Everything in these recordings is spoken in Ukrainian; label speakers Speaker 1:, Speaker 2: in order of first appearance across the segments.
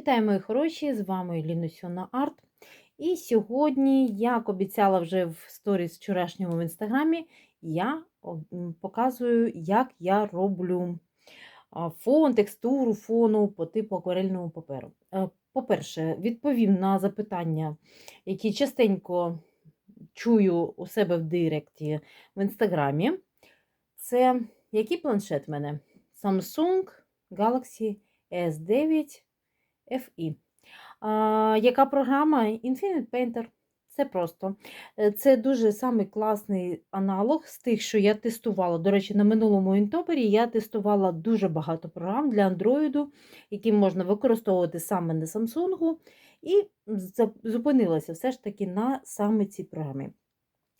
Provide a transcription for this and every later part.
Speaker 1: Вітаю, мої хороші! З вами Лінусюна Арт. І сьогодні, як обіцяла вже в сторіс вчорашньому в інстаграмі, я показую, як я роблю фон, текстуру фону по типу акварельного паперу. Е, По-перше, відповім на запитання, які частенько чую у себе в директі в інстаграмі. Це який планшет в мене? Samsung Galaxy S9 FE. А, яка програма? Infinite Painter. Це просто. Е, Це дуже самий класний аналог з тих, що я тестувала. До речі, на минулому інтопері я тестувала дуже багато програм для Android, які можна використовувати саме на Samsung, і зупинилася все ж таки на саме цій програмі.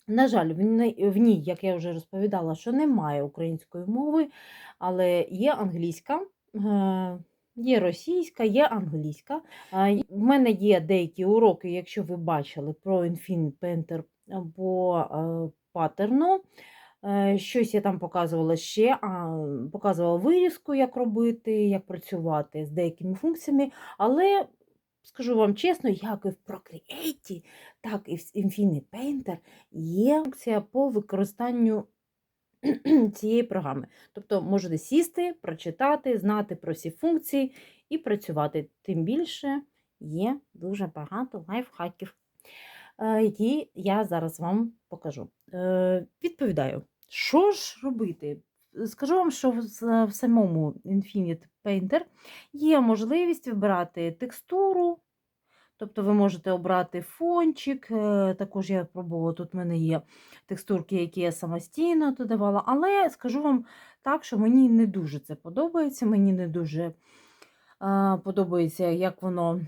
Speaker 1: На жаль, в ній, як я вже розповідала, що немає української мови, але є англійська, е, є російська, є англійська. В мене є деякі уроки, якщо ви бачили, про Infinite Painter е, паттерну. Е, Щось я там показувала ще, показувала вирізку, як робити, як працювати з деякими функціями, але скажу вам чесно, як і в Procreate, так і в Infinite Painter є функція по використанню цієї програми. Тобто можете сісти, прочитати, знати про всі функції і працювати. Тим більше є дуже багато лайфхаків, е, які я зараз вам покажу. Е, Відповідаю, що ж робити? Скажу вам, що в самому Infinite Painter є можливість вибирати текстуру, Тобто ви можете обрати фончик. е, Також я пробувала, тут в мене є текстурки, які я самостійно додавала. Але скажу вам так, що мені не дуже це подобається. Мені не дуже подобається, як воно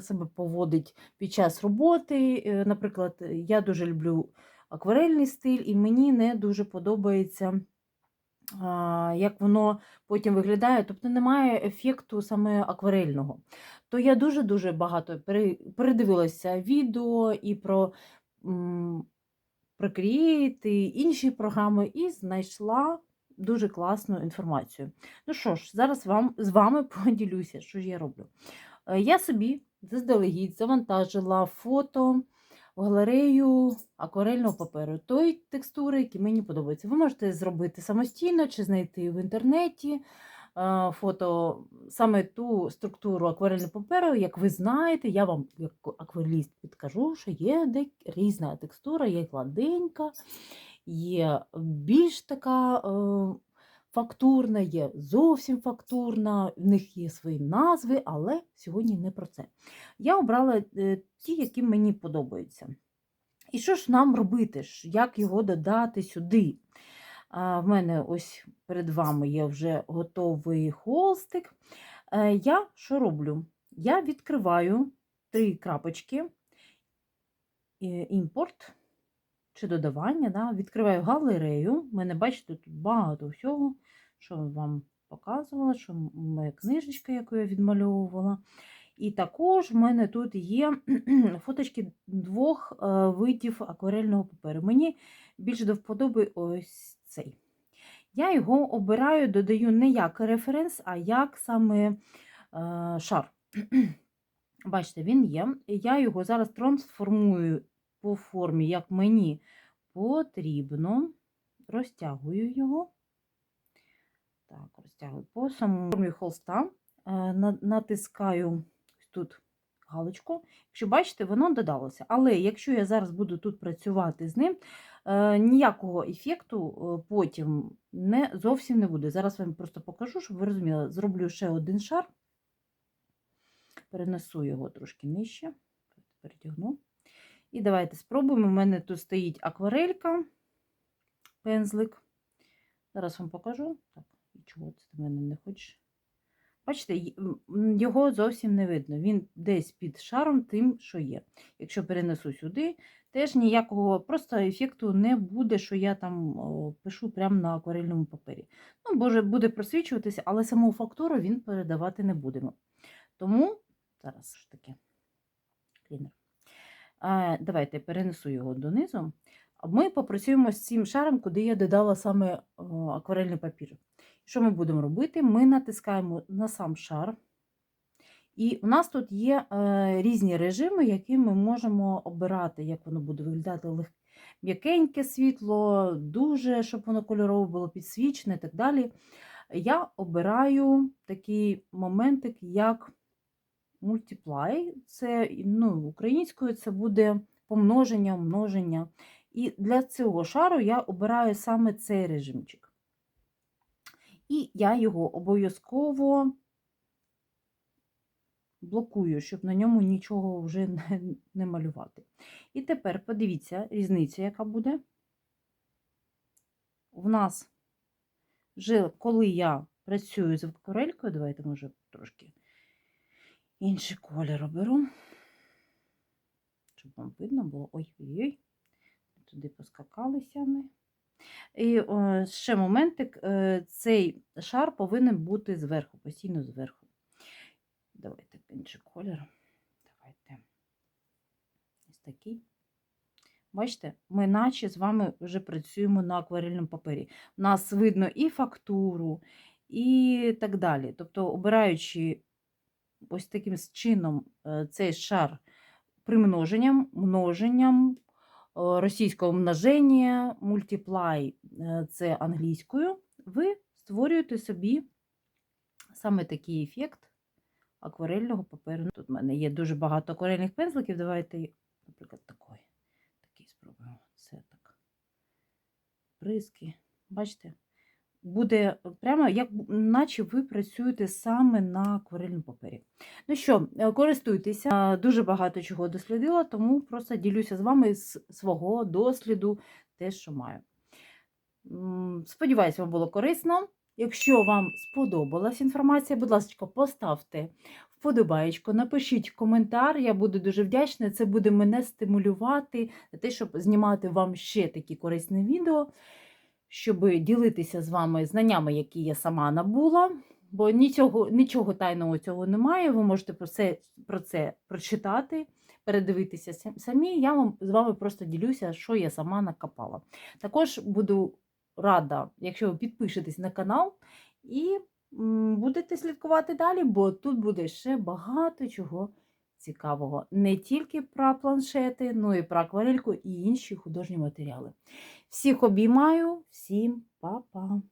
Speaker 1: себе поводить під час роботи. Е, Наприклад, я дуже люблю акварельний стиль, і мені не дуже подобається. Як воно потім виглядає, тобто немає ефекту саме акварельного то я дуже-дуже багато передивилася відео і про м, Procreate, і інші програми, і знайшла дуже класну інформацію. Ну що ж, зараз вам, з вами поділюся, що ж я роблю. Е, Я собі заздалегідь завантажила фото галерею акварельного паперу, той текстури, які мені подобаються. Ви можете зробити самостійно чи знайти в інтернеті е, фото саме ту структуру акварельного паперу, як ви знаєте, я вам, як аквареліст, підкажу, що є різна текстура, є гладенька, є більш така е, фактурна, є зовсім фактурна, в них є свої назви, але сьогодні не про це. Я обрала е, ті, які мені подобаються. І що ж нам робити? Як його додати сюди? В мене ось перед вами є вже готовий холстик. Е, Я що роблю? Я відкриваю три крапочки, е, імпорт чи додавання. Да? Відкриваю галерею. У мене, бачите, тут багато всього, що вам показувала, що моя книжечка, яку я відмальовувала. І також в мене тут є фоточки двох е, видів акварельного паперу. Мені більше до вподоби ось цей. Я його обираю, додаю не як референс, а як саме е, шар. Бачите, він є. Я його зараз трансформую по формі, як мені потрібно. Розтягую його. Так, розтягую по самому формі холста. Е, Натискаю тут галочку. Якщо бачите, воно додалося. Але якщо я зараз буду тут працювати з ним, е, ніякого ефекту е, потім не, зовсім не буде. Зараз вам просто покажу, щоб ви розуміли. Зроблю ще один шар, перенесу його трошки нижче, перетягну. І давайте спробуємо. У мене тут стоїть акварелька, пензлик. Зараз вам покажу. Так, чого це ти мене не хочеш? Бачите, його зовсім не видно. Він десь під шаром тим, що є. Якщо перенесу сюди, теж ніякого просто ефекту не буде, що я там пишу прямо на акварельному папері. Ну, боже, буде просвічуватися, але саму фактуру він передавати не будемо. Тому зараз ж таки клінер. Е, Давайте перенесу його донизу. Ми попрацюємо з цим шаром, куди я додала саме акварельний папір. Що ми будемо робити? Ми натискаємо на сам шар, І у нас тут є е, різні режими, які ми можемо обирати, як воно буде виглядати м'якеньке світло, дуже, щоб воно кольорове було підсвічене і так далі. Я обираю такий моментик, як multiply. Це ну, українською це буде помноження, множення. І для цього шару я обираю саме цей режимчик. І я його обов'язково блокую, щоб на ньому нічого вже не, не малювати. І тепер подивіться різниця, яка буде. В нас вже коли я працюю з акварелькою, давайте, може, трошки інший колір оберу, щоб вам видно було. Ой-ой-ой, туди поскакалися ми. І е, ще моментик, е, цей шар повинен бути зверху, постійно зверху. Давайте інший колір. Давайте ось такий. Бачите, ми наче з вами вже працюємо на акварельному папері. У нас видно і фактуру, і так далі. Тобто, обираючи ось таким чином е, цей шар примноженням, множенням, е, російського множення, multiply е, це англійською, ви створюєте собі саме такий ефект акварельного паперу. Тут в мене є дуже багато акварельних пензликів. Давайте, наприклад, такий. Такий спробуємо. Це так. Приски. Бачите? Буде прямо, як наче ви працюєте саме на акварельному папері. Ну що, е, користуйтеся. Е, Дуже багато чого дослідила, тому просто ділюся з вами з свого досліду, те, що маю. Сподіваюсь, вам було корисно. Якщо вам сподобалась інформація, будь ласка, поставте вподобаєчку, напишіть коментар, я буду дуже вдячна. Це буде мене стимулювати те, щоб знімати вам ще такі корисні відео, щоб ділитися з вами знаннями, які я сама набула. Бо нічого, нічого тайного цього немає. Ви можете про це, про це прочитати, передивитися самі. Я вам з вами просто ділюся, що я сама накопала. Також буду рада, якщо ви підпишетесь на канал і будете слідкувати далі, бо тут буде ще багато чого цікавого. Не тільки про планшети, ну і про акварельку і інші художні матеріали. Всіх обіймаю, всім па-па!